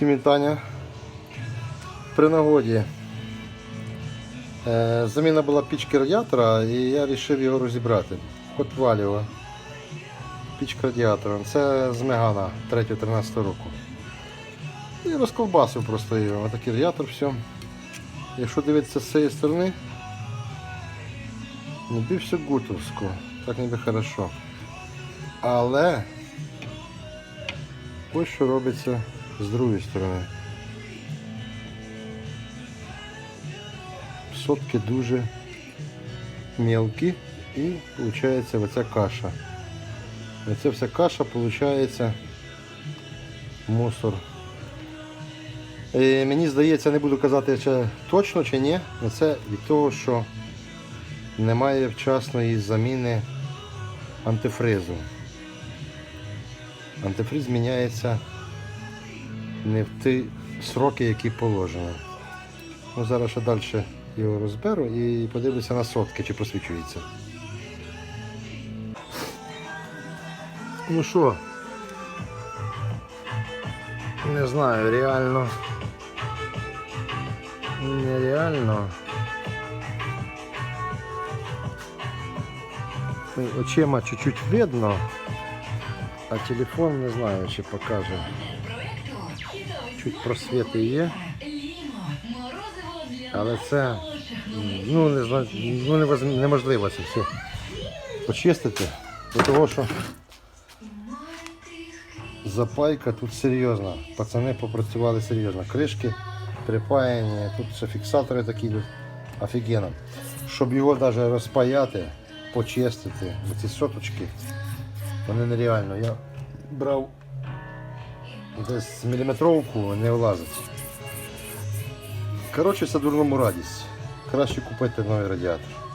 Всім вітання. При нагоді. Е, заміна була пічки радіатора і я вирішив його розібрати. От валіва. Пічка радіатора. Це з Мегана 3-13 року. І розковбасив просто його. Отакий радіатор, все. Якщо дивитися з цієї сторони, ніби все гутовсько. Так ніби хорошо. Але ось що робиться з другої сторони. Сотки дуже мелкі і виходить оця каша. Оця вся каша виходить мусор. І мені здається, не буду казати, чи точно чи ні, але це від того, що немає вчасної заміни антифризу. Антифриз міняється не в ті сроки, які положено. Ну, зараз ще далі його розберу і подивлюся на сотки, чи посвічується. Ну що, не знаю, реально. Нереально. Ну, Очима чуть-чуть видно, а телефон не знаю, чи покаже. Чуть просвіти є. Але це ну, не ну, неможливо це все почистити. До того, що запайка тут серйозна. Пацани попрацювали серйозно. Кришки припаяні, тут ще фіксатори такі. Офігенно. Щоб його навіть розпаяти, почистити, ці соточки, вони нереально. Я брав десь міліметровку, не влазить. Коротше, це дурному радість. Краще купити новий радіатор.